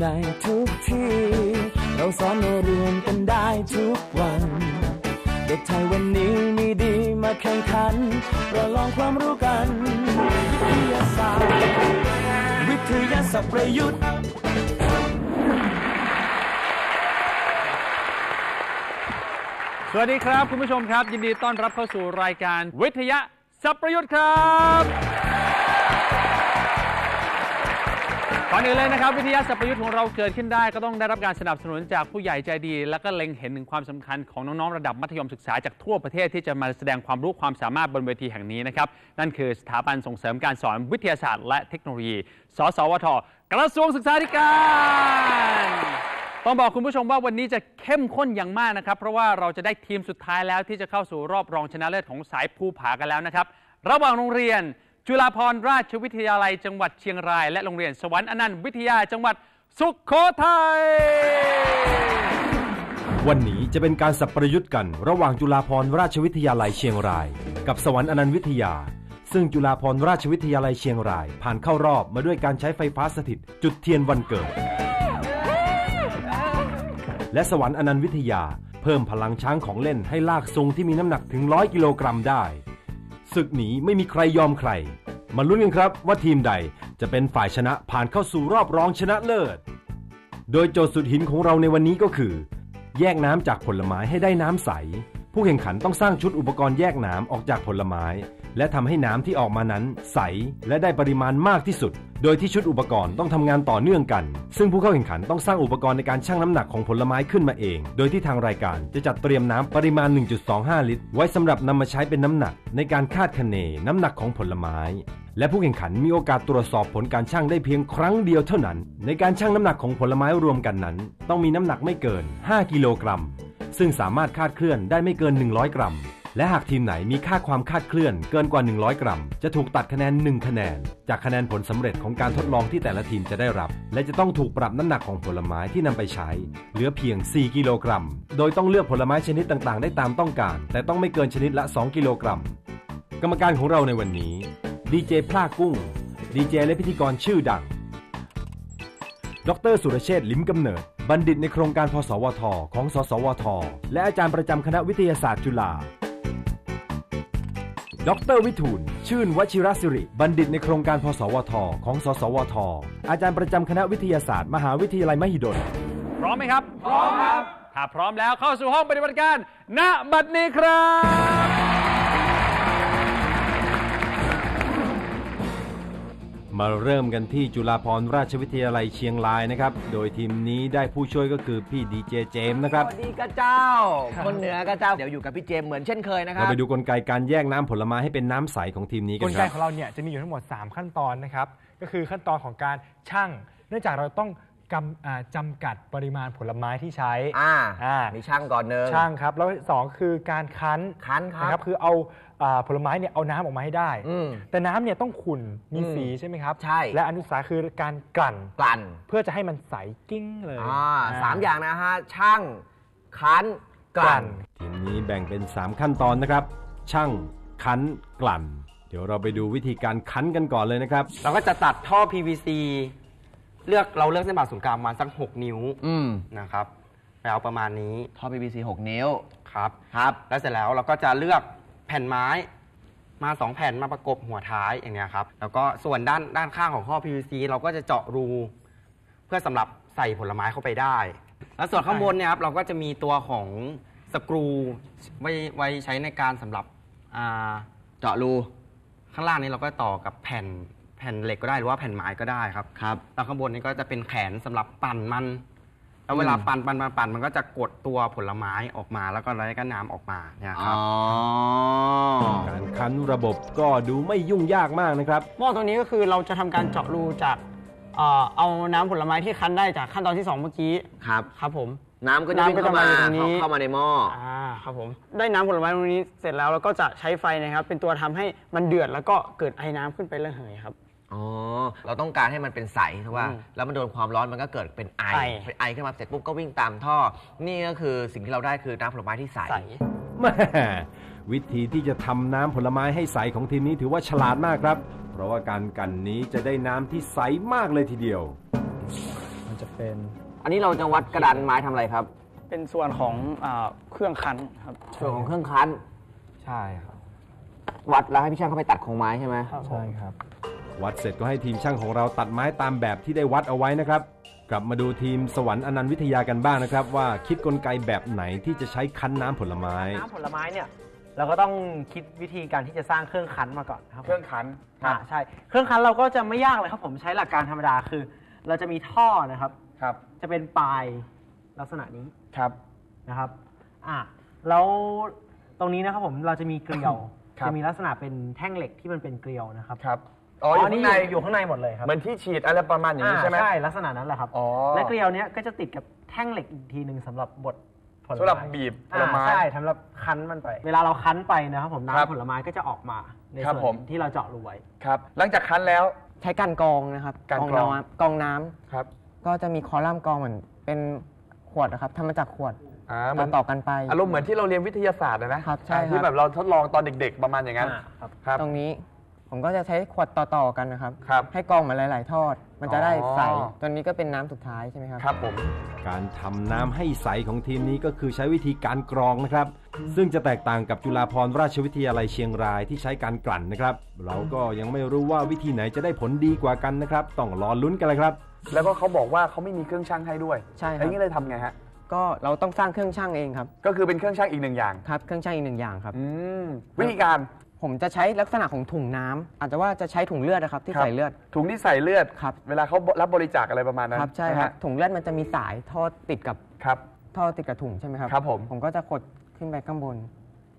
ในทุกที่ เราสอนเรียนกันได้ทุกวัน เด็กไทยวันนี้มีดีมาแข่งขันประลองความรู้กันวิทยาศาสตร์วิทยาศาสตร์ประยุทธ์สวัสดีครับ คุณผู้ชมครับ ยินดีต้อนรับเข้าสู่รายการวิทยาสัพประยุทธ์ครับ ก่อนอื่นเลยนะครับ วิทยาสัพประยุทธ์ของเราเกิดขึ้นได้ก็ต้องได้รับการสนับสนุนจากผู้ใหญ่ใจดี และก็เล็งเห็นถึงความสำคัญของน้องๆระดับมัธยมศึกษาจากทั่วประเทศที่จะมาแสดงความรู้ความสามารถบนเวทีแห่งนี้นะครับ นั่นคือสถาบันส่งเสริมการสอนวิทยาศาสตร์และเทคโนโลยี สสวท กระทรวงศึกษาธิการต้องบอกคุณผู้ชมว่าวันนี้จะเข้มข้นอย่างมากนะครับ เพราะว่าเราจะได้ทีมสุดท้ายแล้วที่จะเข้าสู่รอบรองชนะเลิศของสายภูผากันแล้วนะครับ ระหว่างโรงเรียน จุฬาภรณราชวิทยาลัยจังหวัดเชียงราย และโรงเรียนสวรรค์อนันต์วิทยาจังหวัดสุขโขทัย วันนี้จะเป็นการสับประยุทธ์กันระหว่างจุฬาภรณราชวิทยาลัยเชียงราย กับสวรรค์อนันต์วิทยา ซึ่งจุฬาภรณราชวิทยาลัยเชียงราย ผ่านเข้ารอบมาด้วยการใช้ไฟฟ้าสถิต จุดเทียนวันเกิด และสวรรค์อนันต์วิทยา เพิ่มพลังช้างของเล่นให้ลากทรงที่มีน้ำหนักถึงร้อยกิโลกรัมได้ ศึกนี้ไม่มีใครยอมใคร มาลุ้นกันครับว่าทีมใดจะเป็นฝ่ายชนะผ่านเข้าสู่รอบรองชนะเลิศ โดยโจทย์สุดหินของเราในวันนี้ก็คือ แยกน้ำจากผลไม้ให้ได้น้ำใส ผู้แข่งขันต้องสร้างชุดอุปกรณ์แยกน้ำออกจากผลไม้ และทำให้น้ำที่ออกมานั้น ใสและได้ปริมาณมากที่สุด โดยที่ชุดอุปกรณ์ต้องทำงานต่อเนื่องกัน ซึ่งผู้เข้าแข่งขันต้องสร้างอุปกรณ์ในการชั่งน้ำหนักของผลไม้ขึ้นมาเอง โดยที่ทางรายการจะจัดเตรียมน้ำปริมาณ 1.25 ลิตร ไว้สำหรับนำมาใช้เป็นน้ำหนัก ในการคาดคะเนน้ำหนักของผลไม้ และผู้แข่งขันมีโอกาสตรวจสอบผลการชั่งได้เพียงครั้งเดียวเท่านั้น ในการชั่งน้ำหนักของผลไม้รวมกันนั้น ต้องมีน้ำหนักไม่เกิน 5 กิโลกรัม ซึ่งสามารถคาดเคลื่อนได้ไม่เกิน 100 กรัม และหากทีมไหนมีค่าความคาดเคลื่อนเกินกว่า 100 กรัม จะถูกตัดคะแนน 1 คะแนน จากคะแนนผลสำเร็จของการทดลองที่แต่ละทีมจะได้รับ และจะต้องถูกปรับน้ำหนักของผลไม้ที่นำไปใช้ เหลือเพียง 4 กิโลกรัม โดยต้องเลือกผลไม้ชนิดต่างๆ ได้ตามต้องการ แต่ต้องไม่เกินชนิดละ 2 กิโลกรัม กรรมการของเราในวันนี้ดีเจพลากุ้งดีเจและพิธีกรชื่อดัง ดรสุรเชษฐ์ลิมกำเนิด บัณฑิตในโครงการพสวท ของสสวท และอาจารย์ประจำคณะวิทยาศาสตร์จุฬา ดรวิทูล ชื่นวชิรศิริ บัณฑิตในโครงการพสวท ของ สสวท อาจารย์ประจำคณะวิทยาศาสตร์ มหาวิทยาลัยมหิดล พร้อมไหมครับ พร้อมครับ ถ้าพร้อมแล้วเข้าสู่ห้องปฏิบัติการณบัดนี้ครับ มาเริ่มกันที่จุฬาภรณราชวิทยาลัยเชียงรายนะครับ โดยทีมนี้ได้ผู้ช่วยก็คือพี่ดีเจเจมส์นะครับ สวัสดีกระเจ้า คนเหนือกระเจ้า เดี๋ยวอยู่กับพี่เจมส์เหมือนเช่นเคยนะครัเราบ ไปดูกลไกการแยกน้ำผลไม้ให้เป็นน้ำใสของทีมนี้กกันลคไกรับ ของเราเนี่ยจะมีอยู่ทั้งหมด 3 ขั้นตอนนะครับ ก็คือขั้นตอนของการชั่ง เนื่องจากเราต้อง กำอ่าจำกัดปริมาณผลไม้ที่ใช้อ่าอ่ามีช่างก่อนเนิงช่างครับ แล้วสองคือการคั้นคั้นครับนะคือเอาอ่าผลไม้เนี่ยเอาน้ำออกมาให้ได้ อืม แต่น้ำเนี่ยต้องขุ่นมีอืม สีใช่ไหมครับ ใช่และอันที่สามคือการกลั่น กลั่นเพื่อจะให้มันใสกิ้งเลยอ่าอ่สามอย่างนะฮะช่างคั้นกลั่น ทีมนี้แบ่งเป็น 3 ขั้นตอนนะครับ ช่างคั้นกลั่น เดี๋ยวเราไปดูวิธีการคั้นกันก่อนเลยนะครับ เราก็จะตัดท่อ PVC เลือกเราเลือกเส้นผ่าศูนย์กลางประมาณสัก6นิ้วอืมนะครับไปเอาประมาณนี้ท่อ PVC 6 นิ้ว ครับ ครับ แล้วเสร็จแล้วเราก็จะเลือกแผ่นไม้มา2แผ่นมาประกบหัวท้ายอย่างเนี้ยครับ แล้วก็ส่วนด้านด้านข้างของท่อ PVC เราก็จะเจาะรู เพื่อสำหรับใส่ผลไม้เข้าไปได้ แล้วส่วนข้างบนเนี่ยครับเราก็จะมีตัวของสกรูไว้ไว้ใช้ในการสำหรับอ่าเจาะรู ข้างล่างนี้เราก็ต่อกับแผ่น แผ่นเหล็กก็ได้หรือว่าแผ่นไม้ก็ได้ครับครับ แล้วข้างบนนี้ก็จะเป็นแขนสำหรับปั่นมัน แล้วเวลาปั่นปั่นปั่นปั่นมันก็จะกดตัวผลไม้ออกมาแล้วก็ไล่ก็น้ำออกมาเนี่ยคอ๋รัอบการคั้นระบบก็ดูไม่ยุ่งยากมากนะครับ หม้อตัวนี้ก็คือเราจะทำการเจาะรูจากเอ่อเอาน้ำผลไม้ที่คั้นได้จากขั้นตอนที่ 2 เมื่อกี้ครับ ครับผม น้ำก็จะวิ่งเข้ามาน้ำก็จะมาอยู่ตรงนี้ เข้ามาในหม้อ อ่าครับผมได้น้ำผลไม้ตรงนี้เสร็จแล้วเราก็จะใช้ไฟนะครับ เป็นตัวทำให้มันเดือดแล้วก็เกิดไอ้น้ำขึ้นไประเหยครับ อ๋อ เราต้องการให้มันเป็นใสเพราะว่า อืมแล้วมันโดนความร้อนมันก็เกิดเป็นไอไอ เป็นไอขึ้นมาเสร็จปุ๊บก็วิ่งตามท่อ นี่ก็คือสิ่งที่เราได้คือน้ำผลไม้ที่ใส ใส แม่วิธีที่จะทำน้ำผลไม้ให้ใสของทีมนี้ถือว่าฉลาดมากครับ เพราะว่าการกันนี้จะได้น้ำที่ใสมากเลยทีเดียว มันจะเป็นอันนี้เราจะวัดกระดานไม้ทำอะไรครับเป็นส่วนของอาเครื่องคั้นครับ ส่วนของเครื่องคั้น ใช่ครับ วัดแล้วให้พี่ช่างเข้าไปตัดโครงไม้ใช่ไหมใช่ครับ วัดเสร็จก็ให้ทีมช่างของเราตัดไม้ตามแบบที่ได้วัดเอาไว้นะครับ กลับมาดูทีมสวรรค์อนันต์วิทยากันบ้างนะครับ ว่าคิดกลไกแบบไหนที่จะใช้คั้นน้ำผลไม้ น้ำผลไม้เนี่ยเราก็ต้องคิดวิธีการที่จะสร้างเครื่องคั้นมาก่อนครับผมเครื่องคั้นอ่าใช่เครื่องคั้นเราก็จะไม่ยากเลยครับผมใช้หลักการธรรมดาคือ เราจะมีท่อนะครับ ครับจะเป็นปลายลักษณะนี้ครับนะครับอ่าแล้วตรงนี้นะครับผมเราจะมีเกลียว ครับ จะมีลักษณะเป็นแท่งเหล็กที่มันเป็นเกลียวนะครับ ครับ อ๋ออยู่ข้างใน อยู่ข้างในหมดเลยครับเหมือนที่ฉีดอะไรประมาณอย่างนี้ใช่ไหมใช่ลักษณะนั้นแหละครับ อ๋อ และเกลียวเนี้ยก็จะติดกับแท่งเหล็กอีกทีหนึ่งสำหรับบดผลไม้สำหรับบีบผลไม้ อ่าใช่สำหรับคั้นมันไป เวลาเราคั้นไปนะครับผมครับน้ำผลไม้ก็จะออกมาในครับส่ผวมนที่เราเจาะรูไว้ ครับ หลังจากคั้นแล้ว ใช้การกรองนะครับการกรอง น้ำกรองน้ำครับ ก็จะมีคอลัมน์กรองเหมือนเป็นขวดนะครับทำมาจากขวดอ่าเหมืต่ออน ต่อกันไป อารมณ์เหมือนที่เราเรียนวิทยาศาสตร์อะนะครับใช่อ่าที่ครับแบบเราทดลองตอนเด็ก ๆ ประมาณอย่างนั้น อ่าครับ ครับ ตรงนี้ ผมก็จะใช้ขวดต่อๆกันนะครับ ครับให้กรองเหมือนหลาย ๆ ทอด มันจะได้อ๋อใสตัวนี้ก็เป็นน้ำสุดท้ายใช่ไหมครับ ครับผม การทำน้ำให้ใสของทีมนี้ก็คือใช้วิธีการกรองนะครับ ซึ่งจะแตกต่างกับจุฬาภรณราชวิทยาลัยเชียงรายที่ใช้การกลั่นนะครับ เราก็ยังไม่รู้ว่าวิธีไหนจะได้ผลดีกว่ากันนะครับ ต้องรอลุ้นกันเลยครับ แล้วก็เขาบอกว่าเขาไม่มีเครื่องช่างให้ด้วยใช่ครับ ไอ้นี่เลยทำไงฮะ ก็เราต้องสร้างเครื่องช่างเองครับ ก็คือเป็นเครื่องช่างอีกหนึ่งอย่าง ครับ เครื่องช่างอีกหนึ่งอย่างครับ อืม วิธีการ ผมจะใช้ลักษณะของถุงน้ำอาจจะว่าจะใช้ถุงเลือดนะครับที่ครับ ใส่เลือด ถุงที่ใส่เลือด ครับ เวลาเขารับบริจาคอะไรประมาณนั้นครับใช่ไหมครับฮะถุงเลือดมันจะมีสายทอดติดกับครับ ท่อติดกับถุงใช่ไหมครับครับผม ผมก็จะกดขึ้นไปข้างบน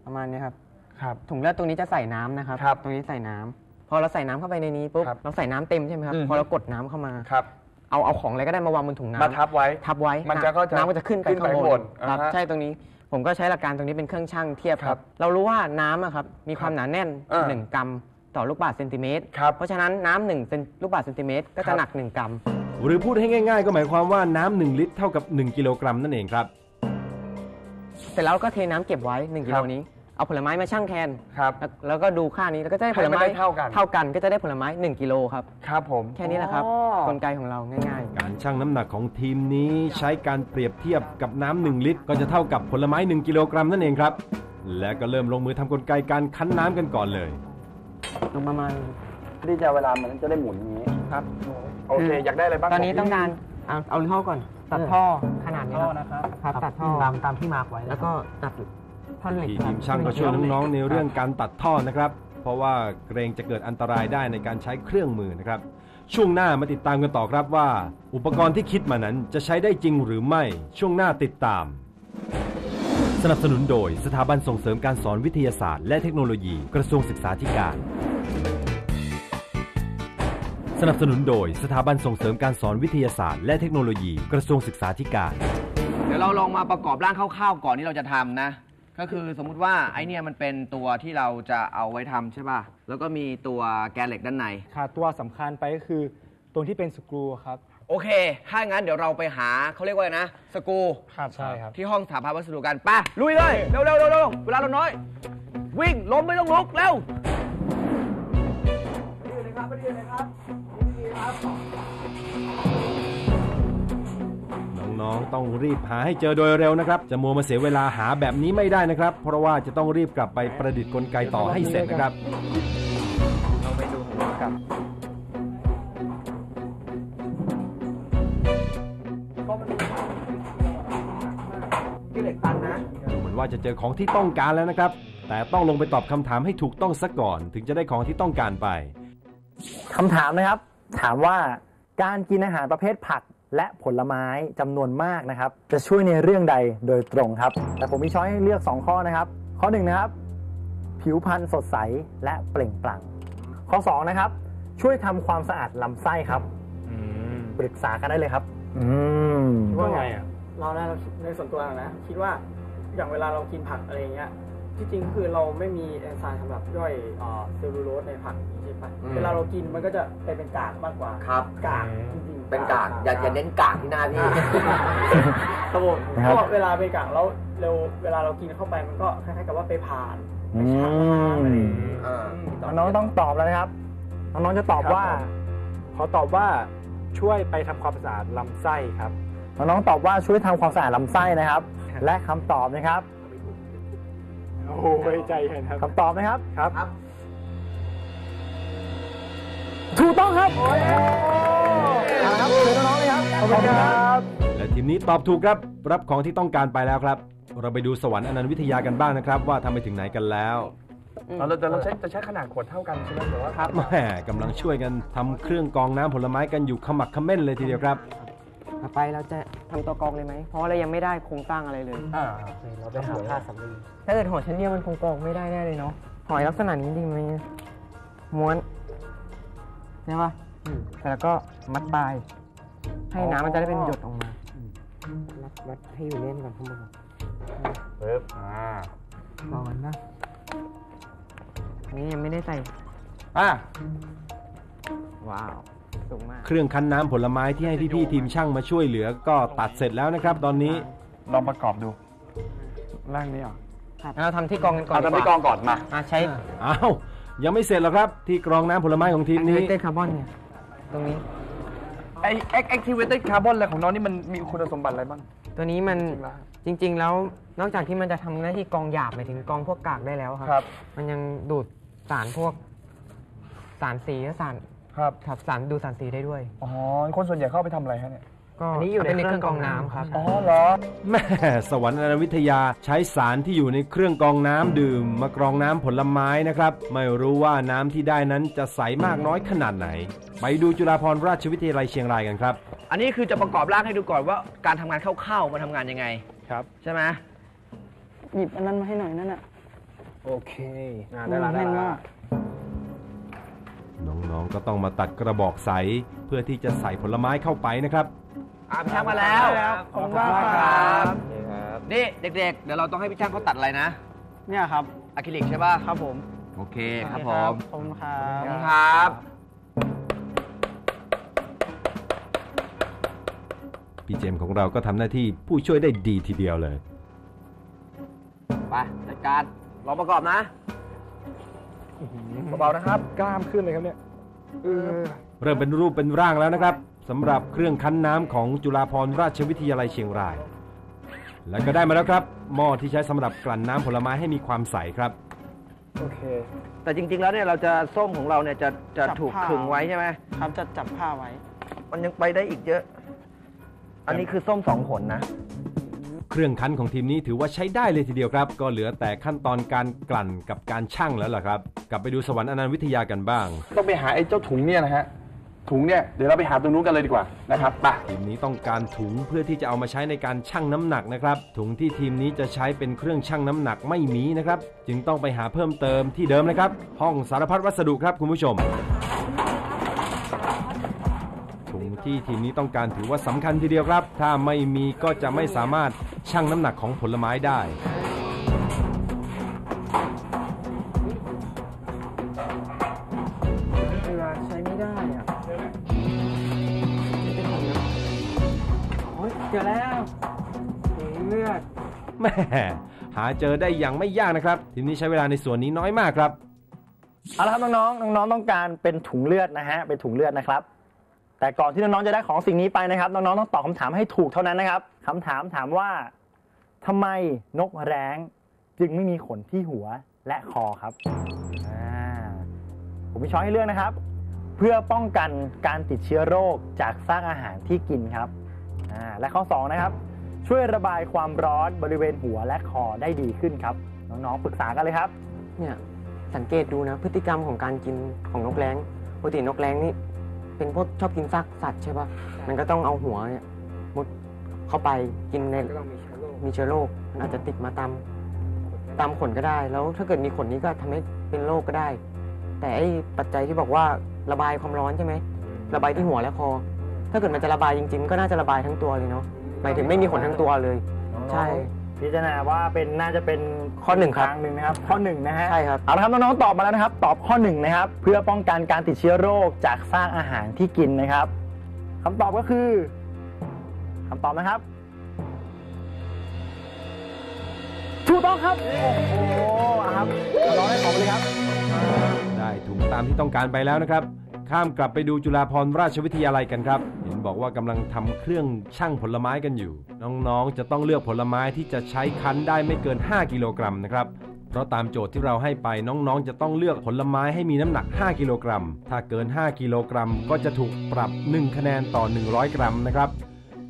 ประมาณนี้ครับ ครับ ถุงเลือดตรงนี้จะใส่น้ำนะครับ ครับตรงนี้ใส่น้ำพอเราใส่น้ำเข้าไปในนี้ปุ๊บครับเราใส่น้ำเต็มใช่ไหมครับ อืม พอเรากดน้ำเข้ามา ครับเอาเอาของอะไรก็ได้มาวางบนถุงน้ำมาทับไว้ ทับไว้มันจะก็จะน้ำก็จะขึ้นไปขึ้นไปข้างข้างบบนนครับอ่าฮะ ใช่ตรงนี้ ผมก็ใช้หลักการตรงนี้เป็นเครื่องช่างเทียบคครัรับบเรารู้ว่าน้ำอะครับมีความหนาแน่นเออหนึ่งกรัมต่อลูกบาศก์เซนติเมตร ครับ เพราะฉะนั้นน้ำหนึ่งเซนลูกบาศก์เซนติเมตรก็ครัจะบหนักหนึ่งกรัม หรือพูดให้ง่ายๆ ก็หมายความว่าน้ำหนึ่งลิตรเท่ากับ 1 กิโลกรัมนั่นเองครับ เสร็จแล้วก็เทน้ำเก็บไว้ 1 กิโลนี้ เอาผลไม้มาชั่งแทน ครับแล้วแล้วก็ดูค่านี้แล้วก็จะได้ผลไม้ให้มันได้เท่ากัน เท่ากันก็จะได้ผลไม้ 1กิโลครับ ครับผม แค่นี้แหละครับ อ๋อ กลไกของเราง่ายการชั่งน้ำหนักของทีมนี้ใช้การเปรียบเทียบกับน้ำหนึ่งลิตร ก็จะเท่ากับผลไม้ 1 กิโลกรัมนั่นเองครับ และก็เริ่มลงมือทำกลไกการคั้นน้ำกันก่อนเลย ๆลงประมาณ ที่จะเวลามันจะได้หมุนอย่างนี้ครับโอเค อยากได้อะไรบ้างตอนนี้บต้องการเอาเอาท่อก่อน ตัดท่อขนาดนี้ท่อครับนะครับครับตัดท่อตามตามที่มาร์กไว้แล้วก็ตัด ท่อนเหล็กที่ครัทีบมช่างก็ช่วยน้องๆในเรื่องการตัดท่อนะครับ เพราะว่าเกรงจะเกิดอันตรายได้ในการใช้เครื่องมือนะครับ ช่วงหน้ามาติดตามกันต่อครับว่า อุปกรณ์ที่คิดมานั้นจะใช้ได้จริงหรือไม่ช่วงหน้าติดตาม สนับสนุนโดยสถาบันส่งเสริมการสอนวิทยาศาสตร์ และเทคโนโลยีกระทรวงศึกษาธิการสนับสนุนโดยสถาบันส่งเสริมการสอนวิทยาศาสตร์และเทคโนโลยีกระทรวงศึกษาธิการ เดี๋ยวเราลองมาประกอบร่างคร่าวๆก่อนที่เราจะทำนะ ก็คือสมมุติว่าไอเนี่ยมันเป็นตัวที่เราจะเอาไว้ทำใช่ป่ะ แล้วก็มีตัวแกนเหล็กด้านใน ขาดตัวสำคัญไปก็คือตรงที่เป็นสกรูครับโอเค ถ้างั้นเดี๋ยวเราไปหาเขาเรียกว่าอะไรนะ สกรู ครับใช่ครับ ที่ห้องสถาปัตยวัสดุกันไป้าลุยเลย เร็วเร็วเร็วเร็วเวลาเราน้อย วิ่งล้มไม่ต้องลุก เร็ว น้องๆ ต้องรีบหาให้เจอโดยเร็วนะครับ จะมัวมาเสียเวลาหาแบบนี้ไม่ได้นะครับ เพราะว่าจะต้องรีบกลับไปประดิษฐ์กลไกต่อให้เสร็จนะครับเราไปดูครับที่เหล็กตันนะเหมือนว่าจะเจอของที่ต้องการแล้วนะครับ แต่ต้องลงไปตอบคำถามให้ถูกต้องซะก่อน ถึงจะได้ของที่ต้องการไปคำถามนะครับ ถามว่าการกินอาหารประเภทผัก และผลไม้จำนวนมากนะครับ จะช่วยในเรื่องใดโดยตรงครับ แต่ผมมีช้อยให้เลือก 2 ข้อนะครับ ข้อ1นะครับ ผิวพรรณสดใสและเปล่งปลั่ง ข้อ2นะครับ ช่วยทำความสะอาดลำไส้ครับปรึกษากันได้เลยครับ อืมว่าไงอะ เราในในส่วนตัวนะ คิดว่าอย่างเวลาเรากินผักอะไรอย่างเงี้ยที่จริงคือเราไม่มีเอนไซม์สำหรับย่อยเอ่อเซลลูโลสในผักใช่ปะอืม เวลาเรากินมันก็จะไปเป็นกากมากกว่าครับ กากจริงๆ เป็นกากอย่าอย่าเน้นกากที่หน้าพี่ครับผมนะครับก็เวลาเป็นกากแล้วเร็วเวลาเรากินเข้าไปมันก็คล้ายๆกับว่าไปผ่านอืมอะไรอย่างงี้อ่ามน้องๆต้องตอบแล้วนะครับ น้องๆจะตอบว่า ขอตอบว่าช่วยไปทำความสะอาดลำไส้ครับน้องๆตอบว่าช่วยทำความสะอาดลำไส้นะครับ และคำตอบนะครับโอ้ยใจเย็นครับคำตอบนะครับครับ ถูกต้องครับ เอาละครับเชิญน้องๆเลยครับขอบคุณครับและทีมนี้ตอบถูกครับ รับของที่ต้องการไปแล้วครับ เราไปดูสวรรค์อนันต์วิทยากันบ้างนะครับ ว่าทำไปถึงไหนกันแล้วเราจะเราใช้จะใช้ขนาดขวดเท่ากันใช่ไหมหรือว่าครับแม่กำลังช่วยกันทำเครื่องกรองน้ำผลไม้กันอยู่ขมักเขม้นเลยทีเดียวครับต่อไปเราจะทำตัวกรองเลยไหม เพราะว่าเรายังไม่ได้โครงสร้างอะไรเลย อ่าเราไปหาผ้าสำลีถ้าเกิดห่อชั้นเดียวมันคงกรองไม่ได้แน่เลยเนาะ หอยลักษณะนี้ดีไหมม้วนใช่ปะแต่แล้วก็มัดปลาย ให้น้ำมันจะได้เป็นหยดออกมามัดมัดให้อยู่เล่นก่อนข้างบนปึ๊บอ่ารอกันนะอันนี้ยังไม่ได้ใส่อ่าว้าวสูงมาก เครื่องคั้นน้ำผลไม้ที่ให้พี่ๆทีมช่างมาช่วยเหลือ ก็ตัดเสร็จแล้วนะครับ ตอนนี้ลองประกอบดูร่างนี้อะงั้นเราทำที่กรองกันก่อนเอาทำที่กรองก่อนมาอะใช้อ้าวยังไม่เสร็จหรอกครับ ที่กรองน้ำผลไม้ของทีมนี้เตคาร์บอนเนี่ยตรงนี้ ไอ activated carbon อะไรของน้องนี่มันมีคุณสมบัติอะไรบ้าง ตัวนี้มันจริงๆแล้วจริง ๆ แล้วนอกจากที่มันจะทำหน้าที่กรองหยาบหมายถึงกรองพวกกากได้แล้วครับ ครับ มันยังดูดสารพวกสารสีและสารครับ ครับสารดูดสารสีได้ด้วย อ๋อ คนส่วนใหญ่เข้าไปทำอะไรฮะเนี่ย ก็อันนี้อยู่ในเครื่องกรองน้ำครับ อ๋อเหรอ แม่สวรรค์อนันต์วิทยาใช้สารที่อยู่ในเครื่องกรองน้ำดื่ม มากรองน้ำผลไม้นะครับ ไม่รู้ว่าน้ำที่ได้นั้นจะใสมากน้อยขนาดไหน ไปดูจุฬาภรณราชวิทยาลัยเชียงรายกันครับ อันนี้คือจะประกอบร่างให้ดูก่อนว่าการทำงานคร่าวๆมันทำงานยังไง ครับ ใช่ไหมหยิบอันนั้นมาให้หน่อยนั่นน่ะโอเคอ่าได้ละได้แน่นละมากน้องๆก็ต้องมาตัดกระบอกใสเพื่อที่จะใส่ผลไม้เข้าไปนะครับ อ่าพี่ช่างมาแล้วขอบคุณมากคครัรับบนี่เด็กๆ เดี๋ยวเราต้องให้พี่ช่างเขาตัดอะไรนะ เนี่ยครับอะคริลิกใช่ป่ะครับผม โอเคครับผมขอบคุณครัขอบคุณบครับพี่เจมส์ของเราก็ทำหน้าที่ผู้ช่วยได้ดีทีเดียวเลยไปจัดการรอประกอบนะเบาๆนะครับ กล้ามขึ้นเลยครับเนี่ยเออเริ่มเป็นรูปเป็นร่างแล้วนะครับ สำหรับเครื่องคั้นน้ำของจุฬาภรณราชวิทยาลัยเชียงราย และก็ได้มาแล้วครับ หม้อที่ใช้สำหรับกลั่นน้ำผลไม้ให้มีความใสครับ โอเค แต่จริงๆแล้วเนี่ยเราจะส้มของเราเนี่ยจะจะจับถูกผ้า ขึงไว้ใช่ไหมครับจะจับผ้าไว้ มันยังไปได้อีกเยอะ อันนี้คือส้มสองผลนะ เครื่องคั้นของทีมนี้ถือว่าใช้ได้เลยทีเดียวครับ ก็เหลือแต่ขั้นตอนการกลั่นกับการชั่งแล้วล่ะครับ กลับไปดูสวรรค์อนันต์วิทยากันบ้าง ต้องไปหาไอ้เจ้าถุงเนี่ยนะฮะ ถุงเนี่ยเดี๋ยวเราไปหาตรงนู้นกันเลยดีกว่านะครับไปทีมนี้ต้องการถุงเพื่อที่จะเอามาใช้ในการชั่งน้ำหนักนะครับ ถุงที่ทีมนี้จะใช้เป็นเครื่องชั่งน้ำหนักไม่มีนะครับ จึงต้องไปหาเพิ่มเติมที่เดิมนะครับ ห้องสารพัดวัสดุครับคุณผู้ชม ถุงที่ทีมนี้ต้องการถือว่าสำคัญทีเดียวครับ ถ้าไม่มีก็จะไม่สามารถชั่งน้ำหนักของผลไม้ได้ แม่หาเจอได้อย่างไม่ยากนะครับ ทีนี้ใช้เวลาในส่วนนี้น้อยมากครับ เอาละครับน้องๆ น้องๆ ต้องการเป็นถุงเลือดนะฮะ เป็นถุงเลือดนะครับ แต่ก่อนที่น้องๆ จะได้ของสิ่งนี้ไปนะครับ น้องๆ ต้องตอบคำถามให้ถูกเท่านั้นนะครับคำถามถามว่าทำไมนกแร้งจึงไม่มีขนที่หัวและคอครับอ่าผมมีช้อยให้เลือกนะครับ เพื่อป้องกันการติดเชื้อโรคจากซากอาหารที่กินครับอ่าและข้อสองนะครับ ช่วยระบายความร้อนบริเวณหัวและคอได้ดีขึ้นครับ น้องๆปรึกษากันเลยครับ เนี่ยสังเกตดูนะ พฤติกรรมของการกินของนกแร้งปกตินกแร้งนี่เป็นพวกชอบกินซากสัตว์ใช่ปะมันก็ต้องเอาหัวเนี่ยมุดเข้าไปกินในมีเชื้อโรคมันอาจจะติดมาตามตามขนก็ได้ แล้วถ้าเกิดมีขนนี้ก็ทำให้เป็นโรคก็ได้ แต่ไอ้ปัจจัยที่บอกว่าระบายความร้อนใช่ไหมระบายที่หัวและคอ ถ้าเกิดมันจะระบายจริงๆ ก็น่าจะระบายทั้งตัวเลยเนาะ หมายถึงไม่มีขนทั้งตัวเลย ใช่ พิจารณาว่าเป็นน่าจะเป็นข้อหนึ่งครับ ทางหนึ่งนะครับ ข้อหนึ่งนะฮะใช่ครับ เอาละครับน้องๆตอบมาแล้วนะครับ ตอบข้อหนึ่งนะครับ เพื่อป้องกันการติดเชื้อโรคจากซากอาหารที่กินนะครับคำตอบก็คือคำตอบนะครับ ถูกต้องครับ โอ้โหเอาครับน้องๆได้ของไปเลยครับ ได้ถุงตามที่ต้องการไปแล้วนะครับ ข้ามกลับไปดูจุฬาภรณราชวิทยาลัยกันครับ เห็นบอกว่ากำลังทำเครื่องชั่งผลไม้กันอยู่ น้องๆ จะต้องเลือกผลไม้ที่จะใช้คั้นได้ไม่เกิน 5 กิโลกรัมนะครับเพราะตามโจทย์ที่เราให้ไปน้องๆ จะต้องเลือกผลไม้ให้มีน้ำหนัก 5 กิโลกรัม ถ้าเกิน 5 กิโลกรัม ก็จะถูกปรับ 1 คะแนนต่อ 100 กรัมนะครับ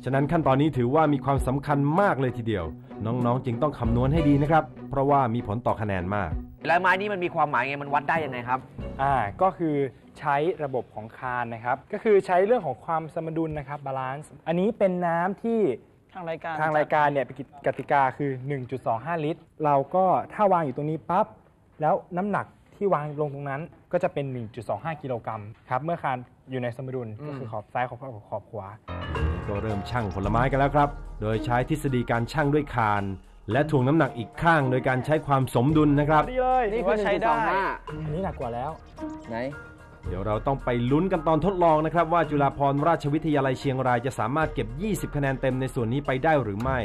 ฉะนั้นขั้นตอนนี้ถือว่ามีความสำคัญมากเลยทีเดียว น้องๆ จึงต้องคำนวณให้ดีนะครับ เพราะว่ามีผลต่อคะแนนมากแล้วไม้นี้มันมีความหมายไง มันวัดได้ยังไงครับ อ่าก็คือใช้ระบบของคานนะครับ ก็คือใช้เรื่องของความสมดุลนะครับบาลานซ์อันนี้เป็นน้ำที่ทางรายการทางรายการเนี่ยเป็นกติกาคือ 1.25 ลิตร เราก็ถ้าวางอยู่ตรงนี้ปั๊บแล้วน้ำหนัก ที่วางลงตรงนั้นก็จะเป็น 1.25 กิโลกรัมครับ เมื่อคานอยู่ในสมดุลก็คือขอบซ้ายขอบขวาขอบขวา ก็เริ่มชั่งผลไม้กันแล้วครับ โดยใช้ทฤษฎีการชั่งด้วยคาน และถ่วงน้ำหนักอีกข้างโดยการใช้ความสมดุลนะครับ ดีเลยนี่คือใช้ได้อันนี้หนักกว่าแล้ว ไหน เดี๋ยวเราต้องไปลุ้นกันตอนทดลองนะครับ ว่าจุฬาภรณราชวิทยาลัยเชียงรายจะสามารถเก็บ 20 คะแนนเต็มในส่วนนี้ไปได้หรือไม่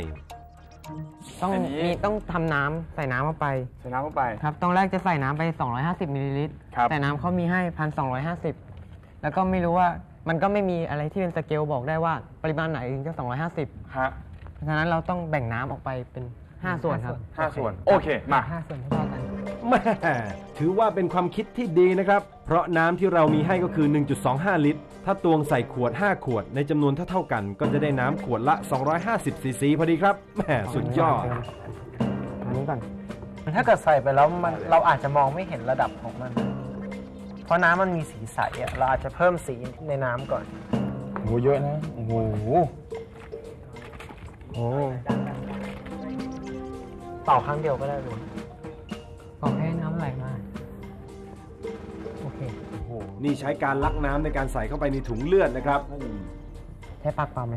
ต้องมีต้องทำน้ำใส่น้ำเข้าไป ใส่น้ำเข้าไป ครับตอนแรกจะใส่น้ำไป 250มิลลิลิตร ครับ แต่น้ำเขามีให้ 1,250 แล้วก็ไม่รู้ว่ามันก็ไม่มีอะไรที่เป็นสเกลบอกได้ว่าปริมาณไหนถึงจะ 250ฮะเพราะฉะนั้นเราต้องแบ่งน้ำออกไปเป็น 5 ส่วนครับห้าส่วน โอเค มา5ส่วนเท่ากัน แม่ถือว่าเป็นความคิดที่ดีนะครับ เพราะน้ำที่เรามีให้ก็คือ 1.25 ลิตร ถ้าตวงใส่ขวด 5 ขวดในจำนวนเท่าๆกัน ก็จะได้น้ำขวดละ 250ซีซีพอดีครับแหมสุดยอด อันนี้ก่อนถ้าเกิดใส่ไปแล้วมันเราอาจจะมองไม่เห็นระดับของมัน เพราะน้ำมันมีสีใสอะเราอาจจะเพิ่มสีในน้ำก่อนโหเยอะนะ โอ้โหโอ้เป่าครั้งเดียวก็ได้เลย นี่ใช้การลักน้ำในการใส่เข้าไปในถุงเลือดนะครับ ใช้ปากเปล่าไหม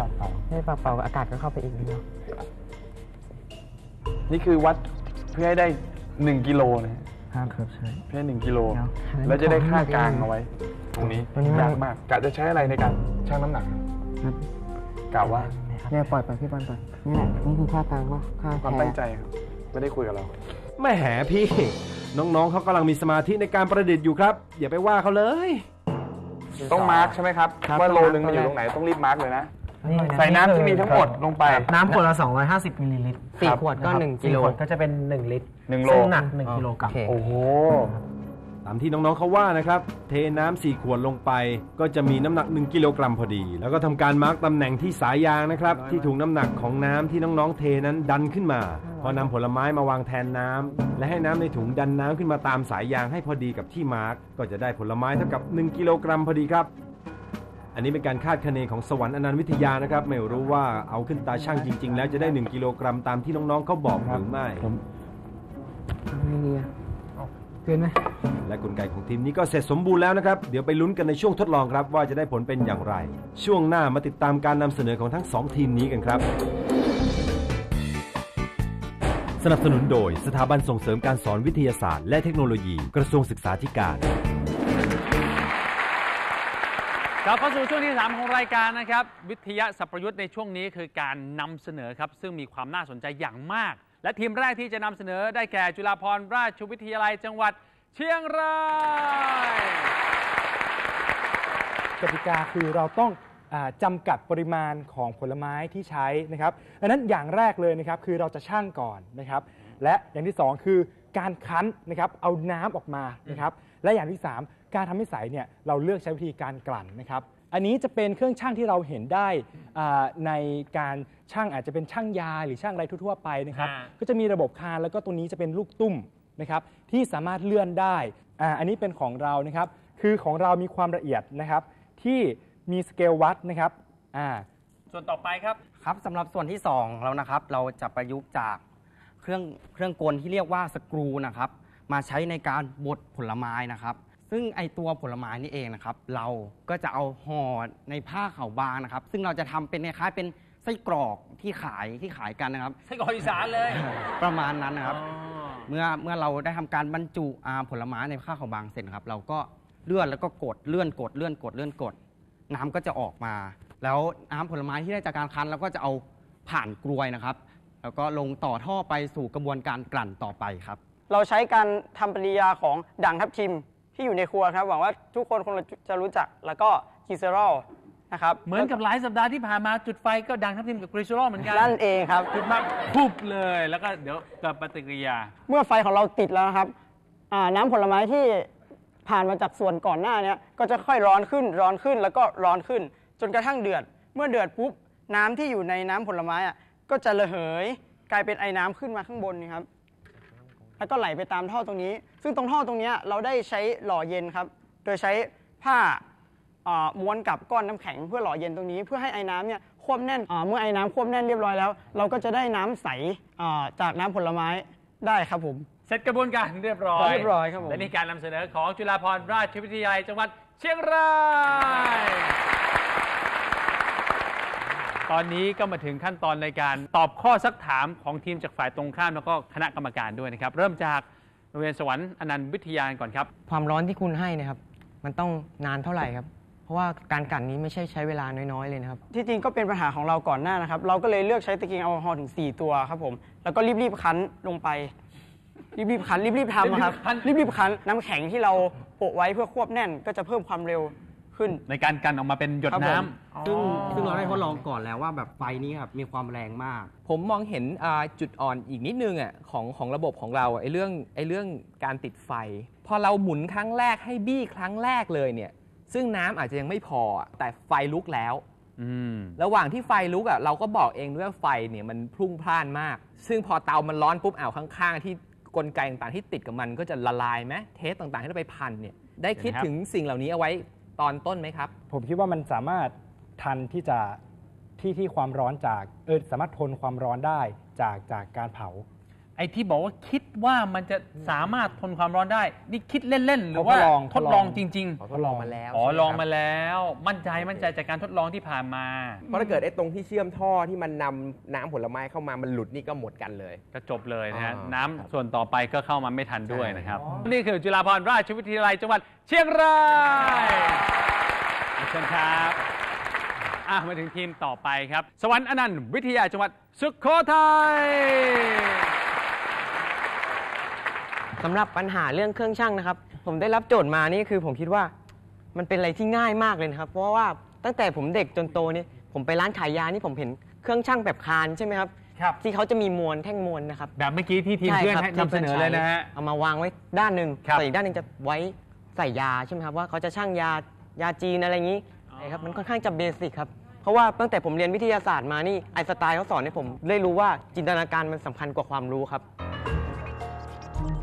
ปากเปล่าใช้ปากเปล่าอากาศก็เข้าไปอีกนิดเดียวนี่คือวัดเพื่อให้ได้ 1กิโลนะฮะครับครับใช่ เพื่อให้1กิโลครับแล้วจะได้ค่ากลางเอาไว้ ตรงนี้ตัวนี้มัน ยากมากกะจะใช้อะไรในการชั่งน้ำหนักครับกะว่าเนี่ยปล่อยไปพี่บอลไปนี่แหละนี่คือค่ากลางว่าค่าความแท้ตั้งใจครับไม่ได้คุยกับเรา แหม่พี่ น้องๆเขากำลังมีสมาธิในการประดิษฐ์อยู่ครับ อย่าไปว่าเขาเลย ต้องมาร์กใช่ไหมครับครับว่าโลต้องนึงมันอยู่มาร์คตรงไหนต้องรีบมาร์กเลยนะ นี่ใส่น้ำที่มีทั้งหมดลงไป น้ำขวดละ 250มิลลิลิตรสี่ขวดก็นะครับหนึ่งกิโล สี่ขวดก็จะเป็น 1 ลิตร หนึ่งโล ซึ่งหนัก 1 กิโลกรัม โอเคโอ้โหตามที่น้องๆเขาว่านะครับ เทน้ำ4ขวดลงไป ก็จะมีน้ำหนัก 1 กิโลกรัมพอดี แล้วก็ทำการมาร์กตำแหน่งที่สายยางนะครับ ที่ถุงน้ำหนักของน้ำที่น้องๆเทนั้นดันขึ้นมา พอนำผลไม้มาวางแทนน้ำและให้น้ำในถุงดันน้ำขึ้นมาตามสายยางให้พอดีกับที่มาร์กก็จะได้ผลไม้เท่ากับ 1 กิโลกรัมพอดีครับอันนี้เป็นการคาดคะเนของสวรรค์อนันต์วิทยานะครับ ไม่รู้ว่าเอาขึ้นตาช่างจริง ๆ แล้วจะได้ 1 กิโลกรัมตามที่น้องๆเขาบอกหรือไม่ ไม่ดีอะเกินไหมและกลไกของทีมนี้ก็เสร็จสมบูรณ์แล้วนะครับ เดี๋ยวไปลุ้นกันในช่วงทดลองครับ ว่าจะได้ผลเป็นอย่างไร ช่วงหน้ามาติดตามการนำเสนอของทั้งสองทีมนี้กันครับ สนับสนุนโดยสถาบันส่งเสริมการสอนวิทยาศาสตร์และเทคโนโลยีกระทรวงศึกษาธิการ กลับเข้าสู่ช่วงที่ 3 ของรายการนะครับ วิทยาสัพประยุทธ์ในช่วงนี้คือการนำเสนอครับ ซึ่งมีความน่าสนใจอย่างมาก และทีมแรกที่จะนำเสนอได้แก่จุฬาภรณราชวิทยาลัยจังหวัดเชียงรายกติกาคือเราต้องอาจำกัดปริมาณของผลไม้ที่ใช้นะครับดังนั้นอย่างแรกเลยนะครับคือเราจะชั่งก่อนนะครับ และอย่างที่สองคือการคั้นนะครับเอาน้ำออกมานะครับ และอย่างที่สามการทำให้ใสเนี่ยเราเลือกใช้วิธีการกลั่นนะครับ อันนี้จะเป็นเครื่องชั่งที่เราเห็นได้อ่าในการชั่งอาจจะเป็นชั่งยาหรือชั่งอะไรทั่วๆไปนะครับอ่าก็จะมีระบบคานแล้วก็ตัวนี้จะเป็นลูกตุ้มนะครับที่สามารถเลื่อนได้อ่าอันนี้เป็นของเรานะครับคือของเรามีความละเอียดนะครับ ที่มีสเกลวัดนะครับอ่าส่วนต่อไปครับครับสำหรับส่วนที่2เรานะครับ เราจะประยุกต์จากเครื่องเครื่องกลที่เรียกว่าสกรูนะครับมาใช้ในการบดผลไม้นะครับ ซึ่งไอตัวผลไม้นี่เองนะครับ เราก็จะเอาห่อในผ้าขาวบางนะครับ ซึ่งเราจะทำเป็นคล้ายๆเป็นไส้กรอกที่ขายที่ขายกันนะครับ ไส้กรอกอีสานเลยประมาณนั้นนะครับ อ๋อ เมื่อเมื่อเราได้ทำการบรรจุอ่าผลไม้ในผ้าขาวบางเสร็จนะครับ เราก็เลื่อนแล้วก็กดเลื่อนกดเลื่อนกดเลื่อนกด น้ำก็จะออกมา แล้วน้ำผลไม้ที่ได้จากการคั้นเราก็จะเอาผ่านกรวยนะครับ แล้วก็ลงต่อท่อไปสู่กระบวนการกลั่นต่อไปครับ เราใช้การทำปฏิกิริยาของด่างทับทิม ที่อยู่ในครัวครับ หวังว่าทุกคนคงจะรู้จักแล้วก็กีเซอรอลนะครับเหมือนกับหลายสัปดาห์ที่ผ่านมาจุดไฟก็ดังทับทิมกับกริซโรเหมือนกันนั่นเองครับจุดมาพุบเลยแล้วก็เดี๋ยวเกิดปฏิกิริยา เมื่อไฟของเราติดแล้วนะครับอ่าน้ำผลไม้ที่ผ่านมาจากส่วนก่อนหน้าเนี้ยก็จะค่อยร้อนขึ้นร้อนขึ้นแล้วก็ร้อนขึ้น จนกระทั่งเดือด เมื่อเดือดปุ๊บน้ำที่อยู่ในน้ำผลไม้อะก็จะระเหยกลายเป็นไอ้น้ำขึ้นมาข้างบนนี่ครับ แล้วก็ไหลไปตามท่อตรงนี้ ซึ่งตรงท่อตรงเนี้ยเราได้ใช้หล่อเย็นครับ โดยใช้ผ้าอ่าม้วนกับก้อนน้ำแข็งเพื่อหล่อเย็นตรงนี้ เพื่อให้ไอ้น้ำเนี่ยควบแน่นอ่าเมื่อไอ้น้ำควบแน่นเรียบร้อยแล้ว เราก็จะได้น้ำใสอ่าจากน้ำผลไม้ได้ครับผม เสร็จกระบวนการเรียบร้อยเรียบร้อยครับผมและนี่การนำเสนอของจุฬาภรณราชวิทยาลัยจังหวัดเชียงราย ตอนนี้ก็มาถึงขั้นตอนในการตอบข้อซักถามของทีมจากฝ่ายตรงข้ามแล้วก็คณะกรรมการด้วยนะครับ เริ่มจากโรงเรียนสวรรค์อนันต์วิทยาก่อนครับ ความร้อนที่คุณให้นะครับ มันต้องนานเท่าไหร่ครับ เพราะว่าการกลั่นนี้ไม่ใช่ใช้เวลาน้อยๆเลยนะครับ ที่จริงก็เป็นปัญหาของเราก่อนหน้านะครับ เราก็เลยเลือกใช้ตะเกียงแอลกอฮอล์ถึง 4 ตัวครับผม แล้วก็รีบๆคั้นลงไป รีบๆคั้นรีบๆทำอะครับรีบๆคั้นน้ำแข็งที่เราโปะไว้เพื่อควบแน่นก็จะเพิ่มความเร็ว ขึ้น ในการกันออกมาเป็นหยดครับผม น้ำ ซึ่งซึ่งเราได้ทดลองก่อนแล้วว่าแบบไฟนี้ครับมีความแรงมาก ผมมองเห็นอ่าจุดอ่อนอีกนิดนึงอะของของระบบของเราอะไอ้เรื่องไอ้เรื่องการติดไฟ พอเราหมุนครั้งแรกให้บี้ครั้งแรกเลยเนี่ย ซึ่งน้ำอาจจะยังไม่พออะแต่ไฟลุกแล้ว อืม ระหว่างที่ไฟลุกอะเราก็บอกเองด้วยว่าไฟเนี่ยมันพรุ่งพล่านมาก ซึ่งพอเตามันร้อนปุ๊บอ้าวข้างๆ ที่กลไกต่างๆที่ติดกับมันก็จะละลายไหมเทสต่างๆที่เราไปพันเนี่ยได้คิดเห็นไหมครับ ถึงสิ่งเหล่านี้เอาไว้ ตอนต้นไหมครับ ผมคิดว่ามันสามารถทันที่จะที่ที่ความร้อนจากเออสามารถทนความร้อนได้จากจากการเผา ไอ้ที่บอกว่าคิดว่ามันจะสามารถทนความร้อนได้ นี่คิดเล่น ๆ หรือว่าทดลองทดลองจริงทดลองมาแล้วๆอ๋อใช่ไหมลองครับมาแล้ว มั่นใจมั่นใจจากการทดลองที่ผ่านมาเพราะถ้าเกิดไอ้ตรงที่เชื่อมท่อที่มันนำน้ำผลไม้เข้ามามันหลุดนี่ก็หมดกันเลยก็จบเลยนะฮะอ่าน้ำส่วนต่อไปก็เข้ามาไม่ทันด้วยใช่นะครับ นี่คือจุฬาภรณราชวิทยาลัยจังหวัดเชียงรายเชิญครับอะมาถึงทีมต่อไปครับ สวรรค์อนันต์วิทยาจังหวัดสุโขทัย สำหรับปัญหาเรื่องเครื่องชั่งนะครับ ผมได้รับโจทย์มานี่คือผมคิดว่ามันเป็นอะไรที่ง่ายมากเลยนะครับ เพราะว่าตั้งแต่ผมเด็กจนโตนี่ผมไปร้านขายยานี่ผมเห็นเครื่องชั่งแบบคานใช่ไหมครับครับ ที่เขาจะมีมวลแท่งมวลนะครับแบบเมื่อกี้ที่ทีมเพื่อนใช่ให้ครับนำเสนอเลยนะฮะ เอามาวางไว้ด้านหนึ่งครับแต่อีกด้านหนึ่งจะไว้ใส่ยาใช่ไหมครับว่าเขาจะชั่งยายาจีนอะไรอย่างนี้ใช่ครับมันค่อนข้างจะเบสิกครับเพราะว่าตั้งแต่ผมเรียนวิทยาศาสตร์มานี่ไอน์สไตล์เขาสอนให้ผมได้รู้ว่าจินตนาการมันสำคัญกว่าความรู้ครับ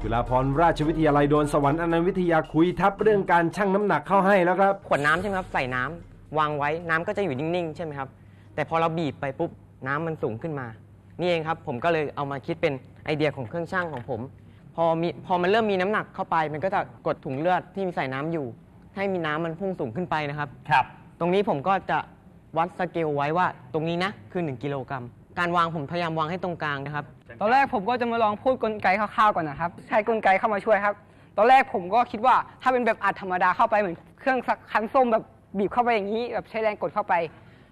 จุฬาภรณราชวิทยาลัยโดนสวรรค์อนันต์วิทยาคุยทับเรื่องการชั่งน้ำหนักเข้าให้แล้วครับ ขวดน้ำใช่ไหมครับใส่น้ำวางไว้น้ำก็จะอยู่นิ่งๆ ใช่ไหมครับ แต่พอเราบีบไปปุ๊บน้ำมันสูงขึ้นมา นี่เองครับผมก็เลยเอามาคิดเป็นไอเดียของเครื่องชั่งของผม พอมีพอมันเริ่มมีน้ำหนักเข้าไป มันก็จะกดถุงเลือดที่มีใส่น้ำอยู่ ให้มีน้ำมันพุ่งสูงขึ้นไปนะครับ ครับ ตรงนี้ผมก็จะวัดสเกลไว้ว่าตรงนี้นะคือ 1 กิโลกรัม การวางผมพยายามวางให้ตรงกลางนะครับ ตอนแรกผมก็จะมาลองพูดกลไกคร่าวๆก่อนนะครับ ใช้กลไกเข้ามาช่วยครับ ตอนแรกผมก็คิดว่าถ้าเป็นแบบอัดธรรมดาเข้าไปเหมือนเครื่องคั้นส้มแบบบีบเข้าไปอย่างนี้ แบบใช้แรงกดเข้าไป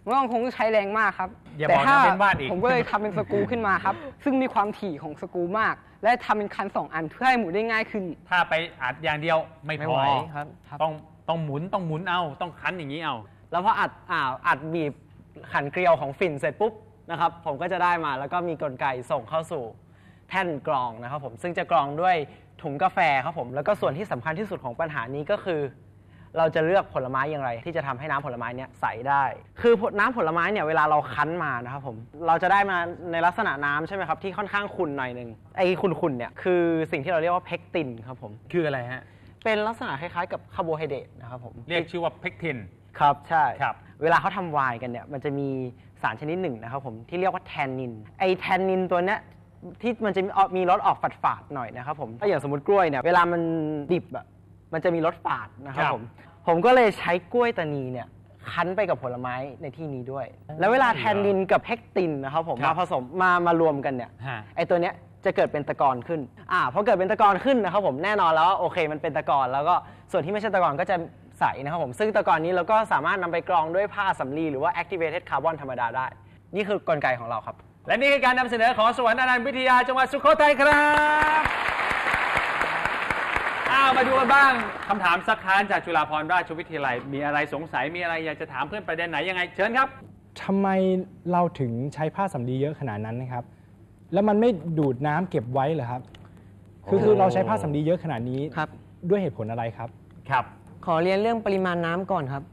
มันก็คงต้องใช้แรงมากครับ อย่าแต่บอกนะถ้าเป็นวาดอีก ผมก็เลยทำเป็นสกรูขึ้นมาครับ ซึ่งมีความถี่ของสกรูมาก และทำเป็นคันสองอันเพื่อให้หมุนได้ง่ายขึ้น ถ้าไปอัดอย่างเดียวไม่ไม่พอไหวครับ ต้องต้องหมุนต้องหมุนเอาต้องคั้นอย่างนี้เอา แล้วพออัดอ่าอัดบีบขันเกลียวของฝิ่นเสร็จปุ๊บ นะครับผมก็จะได้มาแล้วก็มีกลไกส่งเข้าสู่แท่นกรองนะครับผมซึ่งจะกรองด้วยถุงกาแฟครับผมแล้วก็ส่วนที่สำคัญที่สุดของปัญหานี้ก็คือ เราจะเลือกผลไม้อย่างไร ที่จะทำให้น้ำผลไม้เนี่ยใสได้ คือน้ำผลไม้เนี่ยเวลาเราคั้นมานะครับผมเราจะได้มาในลักษณะน้ำใช่ไหมครับที่ค่อนข้างขุ่นหน่อยหนึ่งไอ้ขุ่นๆเนี่ยคือสิ่งที่เราเรียกว่าเพกตินครับผมคืออะไรฮะเป็นลักษณะคล้ายๆกับคาร์โบไฮเดรตนะครับผมเรียกชื่อว่าเพกทินครับใช่ครับเวลาเขาทำไวน์กันเนี่ยมันจะมี สารชนิดหนึ่งนะครับผมที่เรียกว่าแทนนิน ไอแทนนินตัวเนี้ยที่มันจะมีออกมีรสออกฝาดๆหน่อยนะครับผมถ้าอย่างสมมติกล้วยเนี่ยเวลามันดิบอะมันจะมีรสฝาดนะครับครับผมผมก็เลยใช้กล้วยตานีเนี่ยคั้นไปกับผลไม้ในที่นี้ด้วย แล้วเวลาแทนนินกับเพกตินนะครับผมครัมาบผสมมามารวมกันเนี่ยฮะไอตัวเนี้ยจะเกิดเป็นตะกอนขึ้นอ่าพอเกิดเป็นตะกอนขึ้นนะครับผมแน่นอนแล้วว่าโอเคมันเป็นตะกอนแล้วก็ส่วนที่ไม่ใช่ตะกอนก็จะ ใสนะครับผม ซึ่งตะกอนนี้เราก็สามารถนำไปกรองด้วยผ้าสำลีหรือว่า activated carbon ธรรมดาได้ นี่คือกลไกของเราครับ และนี่คือการนำเสนอของสวรรค์อนันต์วิทยาจังหวัดสุโขทัยครับอ้าวมาดูกันบ้างคำถามซักค้านจากจุฬาภรณราชวิทยาลัย มีอะไรสงสัยมีอะไรอยากจะถามเพื่อนประเด็นไหนยังไงเชิญครับทำไมเราถึงใช้ผ้าสำลีเยอะขนาดนั้นนะครับ แล้วมันไม่ดูดน้ำเก็บไว้เหรอครับ คือคือเราใช้ผ้าสำลีเยอะขนาดนี้ครับ ด้วยเหตุผลอะไรครับ ครับ ขอเรียนเรื่องปริมาณน้ำก่อนครับ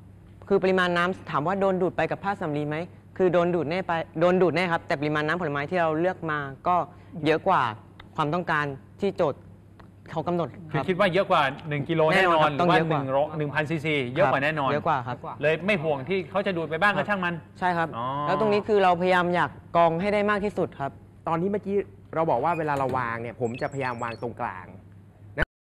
คือปริมาณน้ำถามว่าโดนดูดไปกับผ้าสำลีไหม คือโดนดูดแน่ไป โดนดูดแน่ครับ แต่ปริมาณน้ำผลไม้ที่เราเลือกมาก็เยอะกว่าความต้องการที่โจทย์เขากำหนดคคือรับ คิดว่าเยอะกว่า 1กิโลแน่แน่นนอนอครันบหต้รือองว่าเยอะกว่า1โร1,000ซีซีเยอะกว่าแน่นอน เยอะกว่าครับ เลยไม่ห่วงที่เขาจะดูดไปบ้างก็ช่างมัน ใช่ครับ อ๋อ แล้วตรงนี้คือเราพยายามอยากกรองให้ได้มากที่สุดครับ ตอนที่เมื่อกี้เราบอกว่าเวลาเราวางเนี่ย ผมจะพยายามวางตรงกลาง